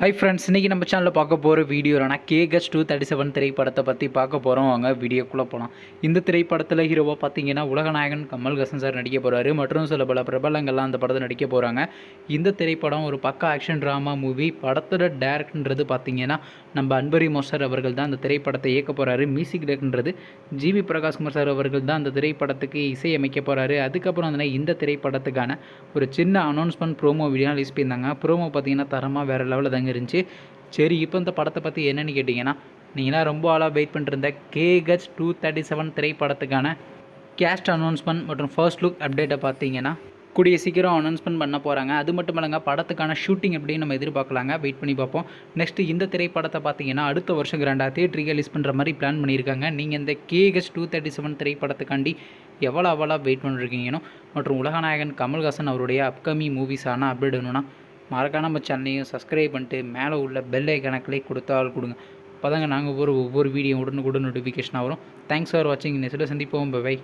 Hi friends இன்றைக்கி நம்ம சேனலில் பார்க்க போகிற வீடியோனா கேகஸ் டூ தேர்ட்டி செவன் திரைப்படத்தை பற்றி பார்க்க போகிறோம் அவங்க வீடியோக்குள்ளே போகலாம் இந்த திரைப்படத்தில் ஹீரோவாக பார்த்தீங்கன்னா உலகநாயகன் கமல்ஹாசன் சார் நடிக்க போகிறாரு மற்றும் சில பல பிரபலங்கள்லாம் அந்த படத்தை நடிக்க போகிறாங்க இந்த திரைப்படம் ஒரு பக்க ஆக்ஷன் ட்ராமா மூவி படத்தோட டேரக்ட்ன்றது பார்த்தீங்கன்னா நம்ம அன்பரி மோசர் அவர்கள் தான் அந்த திரைப்படத்தை இயக்க போகிறாரு மியூசிக் டேரக்டர்ன்றது ஜிவி பிரகாஷ்குமார் சார் அவர்கள் தான் அந்த திரைப்படத்துக்கு இசையமைக்க போகிறாரு அதுக்கப்புறம் வந்து இந்த திரைப்படத்துக்கான ஒரு சின்ன அனௌன்ஸ்மெண்ட் ப்ரோமோ வீடியோ ரிலீஸ் பண்ணியிருந்தாங்க. ப்ரோமோ பார்த்தீங்கன்னா தரமாக வேறு லெவலில் தாங்க இருந்துச்சு. சரி இப்போ இந்த படத்தை பற்றி என்னென்னு கேட்டிங்கன்னா நீங்களாம் ரொம்ப ஆளாக wait பண்ணிருந்த K H two thirty seven திரைப்படத்துக்கான cast announcement மற்றும் ஃபர்ஸ்ட் லுக் அப்டேட்டை பார்த்தீங்கன்னா கூடிய சீக்கிரம் அனௌன்ஸ்மெண்ட் பண்ண போகிறாங்க அது மட்டும் இல்லைங்க படத்துக்கான ஷூட்டிங் எப்படின்னு நம்ம எதிர்பார்க்கலாங்க. வெயிட் பண்ணி பார்ப்போம். நெக்ஸ்ட்டு இந்த திரைப்படத்தை பார்த்தீங்கன்னா அடுத்த வருஷம் கிராண்டாக தேட்டருக்கு ரிலீஸ் பண்ணுற மாதிரி பிளான் பண்ணியிருக்காங்க. நீங்கள் இந்த கேஹெச் டூ தேர்ட்டி செவன் திரைப்படத்துக்காண்டி எவ்வளோ அவ்வளோ வெயிட் பண்ணிருக்கீங்கன்னு மற்றும் உலகநாயகன் கமல்ஹாசன் அவருடைய அப்கமிங் மூவிஸான அப்டேட் வேணும்னா மறக்காம நம்ம சேனலையும் சப்ஸ்கிரைப் பண்ணிட்டு மேலே உள்ள பெல் ஐக்கனை கிளிக் கொடுத்தால் கொடுங்க. அப்போ தாங்க நாங்கள் ஒவ்வொரு ஒவ்வொரு வீடியோ உடனுக்குடன் நோட்டிஃபிகேஷனாக வரும். தேங்க்ஸ் ஃபார் வாட்சிங் நெக்ஸ்ட்டில் சந்திப்போம். பை